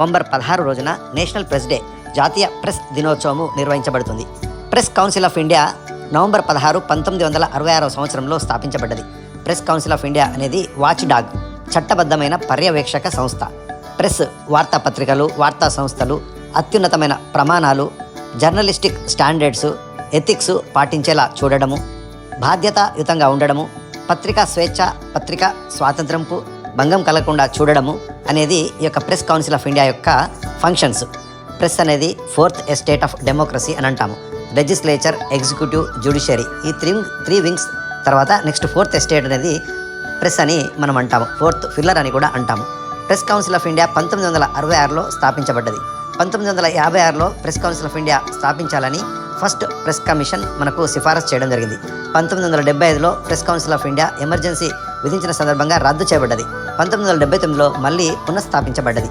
November పదహారు రోజున national press day జాతీయ ప్రెస్ దినోత్సవము నిర్వహించబడుతుంది. Press council of India November పదహారు పంతొమ్మిది వందల అరవై ఆరో సంవత్సరంలో స్థాపించబడ్డది. ప్రెస్ కౌన్సిల్ ఆఫ్ ఇండియా అనేది వాచ్ డాగ్ చట్టబద్ధమైన పర్యవేక్షక సంస్థ. ప్రెస్ వార్తాపత్రికలు వార్తా సంస్థలు అత్యున్నతమైన ప్రమాణాలు జర్నలిస్టిక్ స్టాండర్డ్స్ ఎథిక్స్ పాటించేలా చూడడము బాధ్యతాయుతంగా ఉండడము పత్రికా స్వేచ్ఛ పత్రికా స్వాతంత్రంకు భంగం కలగకుండా చూడడము అనేది ఈ యొక్క ప్రెస్ కౌన్సిల్ ఆఫ్ ఇండియా యొక్క ఫంక్షన్స్. ప్రెస్ అనేది ఫోర్త్ ఎస్టేట్ ఆఫ్ డెమోక్రసీ అని అంటాము. లెజిస్లేచర్ ఎగ్జిక్యూటివ్ జ్యుడిషియరీ ఈ త్రీ త్రీ వింగ్స్ తర్వాత నెక్స్ట్ ఫోర్త్ ఎస్టేట్ అనేది ప్రెస్ అని మనం అంటాము. ఫోర్త్ ఫిల్లర్ అని కూడా అంటాము. ప్రెస్ కౌన్సిల్ ఆఫ్ ఇండియా పంతొమ్మిది వందల అరవై ఆరులో స్థాపించబడ్డది. పంతొమ్మిది వందల యాభై ఆరులో ప్రెస్ కౌన్సిల్ ఆఫ్ ఇండియా స్థాపించాలని ఫస్ట్ ప్రెస్ కమిషన్ మనకు సిఫారసు చేయడం జరిగింది. పంతొమ్మిది వందల డెబ్బై ఐదులో press council of India emergency విధించిన సందర్భంగా రద్దు చేయబడ్డది. పంతొమ్మిది వందల డెబ్బై తొమ్మిదిలో మళ్ళీ పునఃస్థాపించబడ్డది.